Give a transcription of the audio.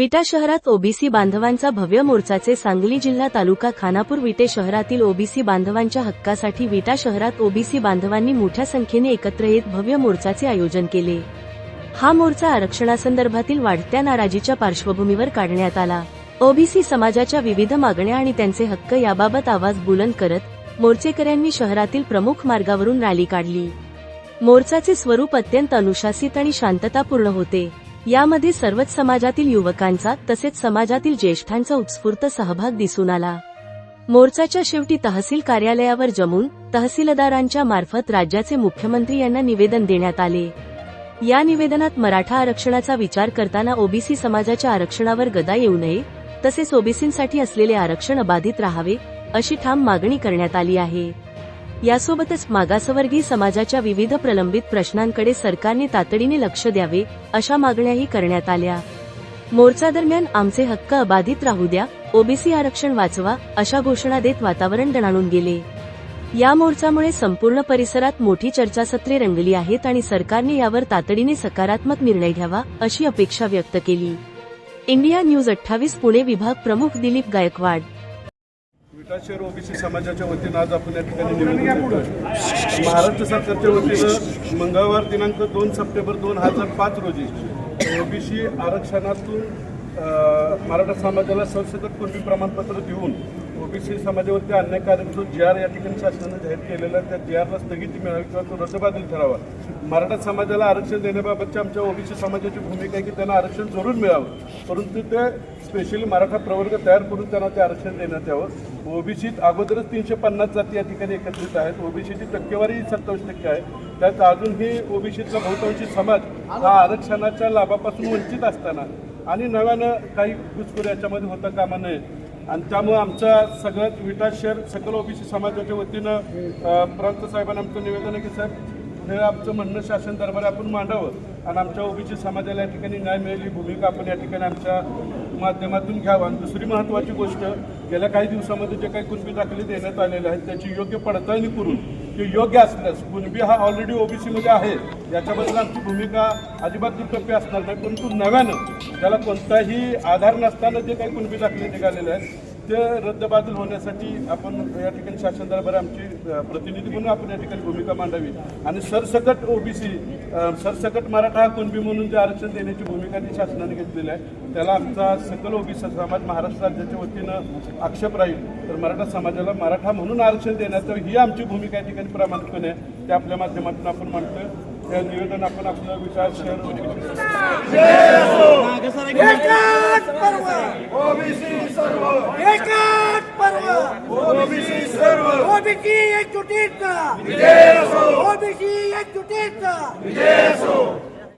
विटा शहरात ओबीसी बांधवांचा भव्य मोर्चाचे सांगली जिल्हा तालुका खानापूर विटे शहरातील ओबीसी बांधवांच्या हक्कासाठी विटा शहरात ओबीसी बांधवांनी मोठ्या संख्येने एकत्र येत भव्य मोर्चाचे आयोजन केले. हा मोर्चा आरक्षणासंदर्भातील वाढत्या नाराजीच्या पार्श्वभूमीवर काढण्यात आला. ओबीसी समाजाच्या विविध मागण्या आणि त्यांचे हक्क याबाबत आवाज बुलंद करत मोर्चेकऱ्यांनी शहरातील प्रमुख मार्गावरून रॅली काढली. मोर्चाचे स्वरूप अत्यंत अनुशासित आणि शांततापूर्ण होते. यामध्ये सर्वच समाजातील युवकांचा तसेच समाजातील ज्येष्ठांचा उत्स्फूर्त सहभाग दिसून आला. मोर्चाच्या शेवटी तहसील कार्यालयावर जमून तहसीलदारांच्या मार्फत राज्याचे मुख्यमंत्री यांना निवेदन देण्यात आले. या निवेदनात मराठा आरक्षणाचा विचार करताना ओबीसी समाजाच्या आरक्षणावर गदा येऊ नये तसेच ओबीसींसाठी असलेले आरक्षण अबाधित राहावे अशी ठाम मागणी करण्यात आली आहे. यासोबतच मागासवर्गीय समाजाच्या विविध प्रलंबित प्रश्नांकडे सरकारने तातडीने लक्ष द्यावे अशा मागण्याही करण्यात आल्या. मोर्चा दरम्यान आमचे हक्क अबाधित राहू द्या ओबीसी आरक्षण वाचवा अशा घोषणा देत वातावरण दणाणून गेले. या मोर्चामुळे संपूर्ण परिसरात मोठी चर्चासत्रे रंगली आहेत आणि सरकारने यावर तातडीने सकारात्मक निर्णय घ्यावा अशी अपेक्षा व्यक्त केली. इंडिया न्यूज अठ्ठावीस पुणे विभाग प्रमुख दिलीप गायकवाड विटा शहर ओबीसी समाजाच्या वतीनं आज आपण या ठिकाणी निवेदन देतोय महाराष्ट्र सरकारच्या वतीनं मंगळवार दिनांक दोन सप्टेंबर दोन हजार पाच रोजी ओबीसी आरक्षणातून मराठा समाजाला सरसकट पूर्वी प्रमाणपत्र देऊन ओबीसी समाजावरती अन्यायकारक जो जी आर या ठिकाणी शासनानं जाहीर केलेला त्या जी आरला स्थगिती मिळावी किंवा तो रद्दबादल ठरावा. मराठा समाजाला आरक्षण देण्याबाबतची आमच्या ओबीसी समाजाची भूमिका आहे की त्यांना आरक्षण जरूर मिळावं. परंतु ते स्पेशली मराठा प्रवर्ग तयार करून त्यांना ते आरक्षण देण्यात यावं. ओबीसीत अगोदरच तीनशे पन्नास जाती या ठिकाणी एकत्रित आहेत. ओबीसीची टक्केवारी सत्तावीस टक्के आहे. त्यात अजूनही ओबीसीतला बहुतांशी समाज हा आरक्षणाच्या लाभापासून वंचित असताना आणि नव्यानं काही घुसखोर याच्यामध्ये होता कामा नये. आणि त्यामुळं आमचा सगळ्यात विटा शहर सकल ओबीसी समाजाच्या वतीनं प्रांत साहेबांना आमचं निवेदन आहे की साहेब हे आमचं म्हणणं शासन दरबार आपण मांडावं आणि आमच्या ओबीसी समाजाला या ठिकाणी न्याय मिळेल ही भूमिका आपण या ठिकाणी आमच्या माध्यमातून घ्यावं. आणि दुसरी महत्त्वाची गोष्ट गेल्या काही दिवसामध्ये जे काही कुणबी दाखले देण्यात आलेले आहेत त्याची योग्य पडताळणी करून ते योग्य असल्यास कुणबी हा ऑलरेडी ओबीसीमध्ये आहे याच्याबद्दल आमची भूमिका अजिबात दुटप्पी असणार नाही. परंतु नव्यानं त्याला कोणताही आधार नसताना जे काही कुणबी दाखले निघालेले आहेत ते रद्दबादल होण्यासाठी आपण या ठिकाणी शासन दरबार आमची प्रतिनिधी म्हणून आपण या ठिकाणी भूमिका मांडावी. आणि सरसकट ओबीसी सरसकट मराठा कुणबी म्हणून जे आरक्षण देण्याची भूमिका जी शासनाने घेतलेली आहे त्याला आमचा सकल ओबीसी समाज महाराष्ट्र राज्याच्या वतीनं आक्षेप राहील. तर मराठा समाजाला मराठा म्हणून आरक्षण देण्याचं ही आमची भूमिका या ठिकाणी प्रामाणिकपणे आहे ते आपल्या माध्यमातून आपण मांडतोय. त्या निवेदन आपण आपलं विचार एकाच पर्व. ओबीसी सर्व. एकाच पर्व. ओबीसी सर्व. OBC एकजुटीचा OBC एकजुटीचा